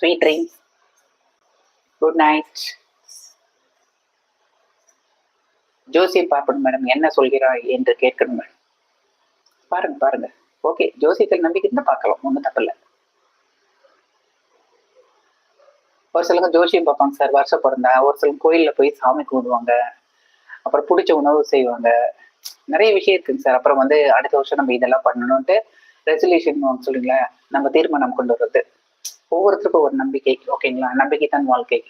Sweet dreams good night ஜோசியம் பார்க்கணும் madam என்ன சொல்கிறாய் என்று கேட்கணும் மேடம் பாருங்க பாருங்க. ஓகே ஜோசியத்தில் நம்பிக்கை இருந்தால் பார்க்கலாம் ஒன்றும் தப்பில்லை ஒரு சிலங்க ஜோசியம் பார்ப்பாங்க சார் வருஷம் பிறந்தா ஒரு சிலங்க கோயிலில் போய் சாமி கும்பிடுவாங்க. அப்புறம் பிடிச்ச உணவு செய்வாங்க. நிறைய விஷயம் இருக்குங்க சார் அப்புறம் வந்து அடுத்த வருஷம் நம்ம இதெல்லாம் பண்ணணும்ட்டு ரெசல்யூஷன் சொல்லுங்களேன் நம்ம தீர்மானம் கொண்டு வர்றது. ஒவ்வொருத்தருக்கும் ஒரு நம்பிக்கை. ஓகேங்களா? நம்பிக்கை தான் வாழ்க்கை.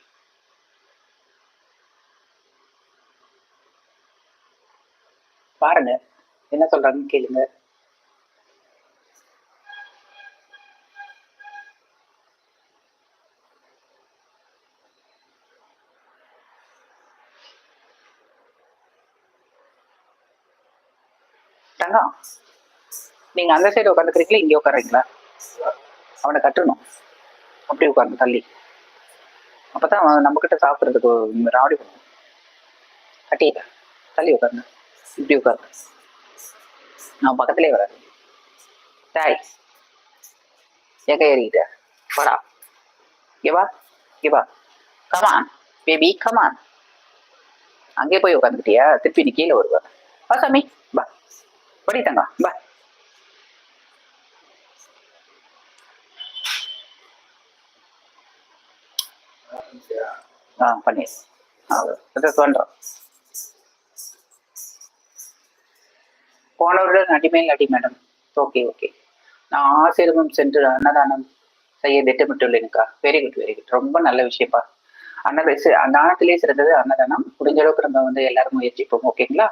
பாருங்க என்ன சொல்றாங்கன்னு கேளுங்க. தங்கம் நீங்க அந்த சைடு உட்காந்துக்கிறீங்களா இங்க உட்காருறீங்களா அவனை கட்டணும். அப்படி உட்காந்து தள்ளி. அப்பதான் அவன் நம்ம கிட்ட சாப்பிட்றதுக்கு ராவடி பண்ணும் கட்டிட்ட தள்ளி உட்காருங்க. இப்படி உட்காருங்க. நான் பக்கத்துலேயே வராது டாய். எங்க ஏறிக்கிட்ட வாடா. இங்க வா. வா. கமான் பேபி கமான் அங்கே போய் உட்காந்துக்கிட்டியா? திருப்பி நீ கீழே வருவா. வா சாமி. பா படி தங்க பா ஆ பண்ணி அதை சொல்கிறோம் போனவருடன் அடிமையில் அடி மேடம். ஓகே ஓகே நான் ஆசிரமம் சென்று அன்னதானம் செய்ய திட்டமிட்டுள்ளேனுக்கா வெரி குட் வெரி குட் ரொம்ப நல்ல விஷயப்பா அந்த தானத்திலே சிறந்தது அன்னதானம். முடிஞ்ச அளவுக்கு நம்ம வந்து எல்லாரும் முயற்சிப்போம். ஓகேங்களா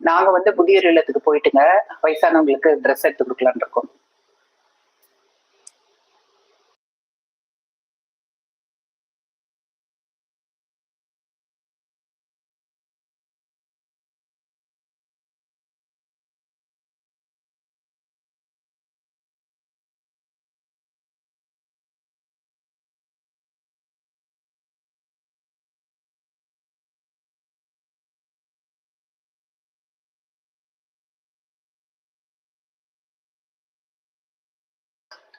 நாங்க வந்து புதிய இல்லத்துக்கு போயிட்டுங்க வயசானவங்களுக்கு ட்ரெஸ் எடுத்து கொடுக்கலான் இருக்கோம்.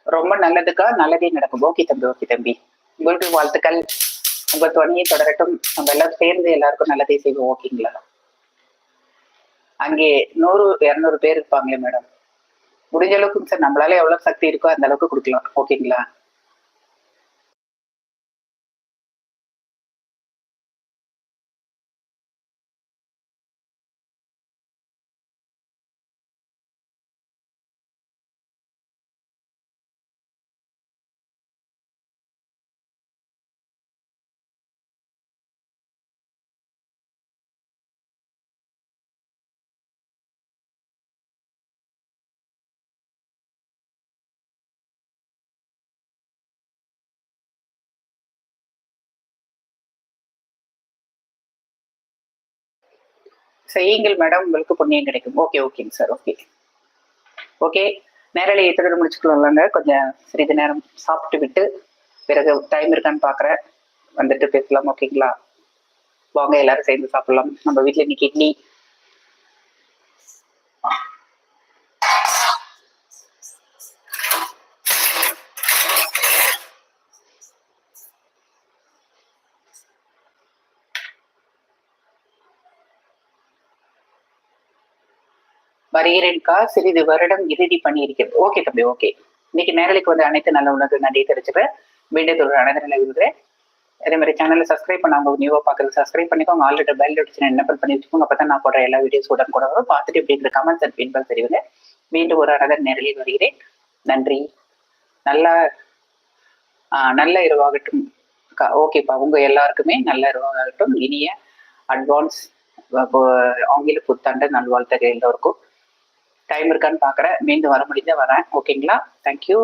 ரொம்ப நல்லதுக்கா நல்லதே நடக்கும். ஓகே தம்பி ஓகே தம்பி. உங்களுக்கு வாழ்த்துக்கள். உங்க துணையை தொடரட்டும். நம்ம எல்லாம் சேர்ந்து எல்லாருக்கும் நல்லதே செய்வோம். ஓகேங்களா? அங்கே நூறு இரநூறு பேர் இருப்பாங்களே மேடம். முடிஞ்ச அளவுக்கு சார் நம்மளால எவ்வளவு சக்தி இருக்கோ அந்த அளவுக்கு கொடுக்கலாம். ஓகேங்களா? செய்யுங்கள் மேடம் உங்களுக்கு புண்ணியம் கிடைக்கும். ஓகே ஓகேங்க சார் ஓகே ஓகே நேரலையை எத்தனை முடிச்சுக்கலாம்லாங்க. கொஞ்சம் சிறிது நேரம் சாப்பிட்டு விட்டு பிறகு டைம் இருக்கான்னு பார்க்குறேன் வந்துட்டு பேசலாம் ஓகேங்களா வாங்க எல்லாரும் சேர்ந்து சாப்பிடலாம். நம்ம வீட்டில் இன்னைக்கு இட்லி. வருகிறேன்க்கா சிறிது வருடம் இறுதி பண்ணியிருக்கிறது ஓகே தம்பி ஓகே இன்னைக்கு நேரலைக்கு வந்து அனைத்து நல்ல உணர்வு நன்றி தெரிஞ்சுக்கிறேன். மீண்டும் ஒரு அனைத்து நிலை விடுறேன் அதே மாதிரி சேனலை சப்ஸ்கிரைப் பண்ணாங்க நியூவா பார்க்கறது சப்ஸ்கிரைப் பண்ணிக்கோங்க ஆல்ரெடி பெல் நோட்டிஃபிகேஷன் என்ன பண்ணி வச்சுக்கோங்க அப்போ தான் நான் போடுற எல்லா வீடியோஸ் உடன் கூட வரும். பார்த்துட்டு இப்படிங்கிற கமெண்ட்ஸ் அண்ட் ஃபீட்பேக் தெரியுங்க. மீண்டும் ஒரு அழகர் நேரலில் வருகிறேன். நன்றி. நல்ல நல்ல இரவாகட்டும். ஓகேப்பா உங்க எல்லாருக்குமே நல்ல இரவாகட்டும். இனிய அட்வான்ஸ் ஆங்கில புத்தாண்டு நல்வாழ்த்துகள் எல்லோருக்கும். டைம் இருக்கான்னு பார்க்குறேன் மீண்டும் வர முடிஞ்சா வரேன். ஓகேங்களா தேங்க்யூ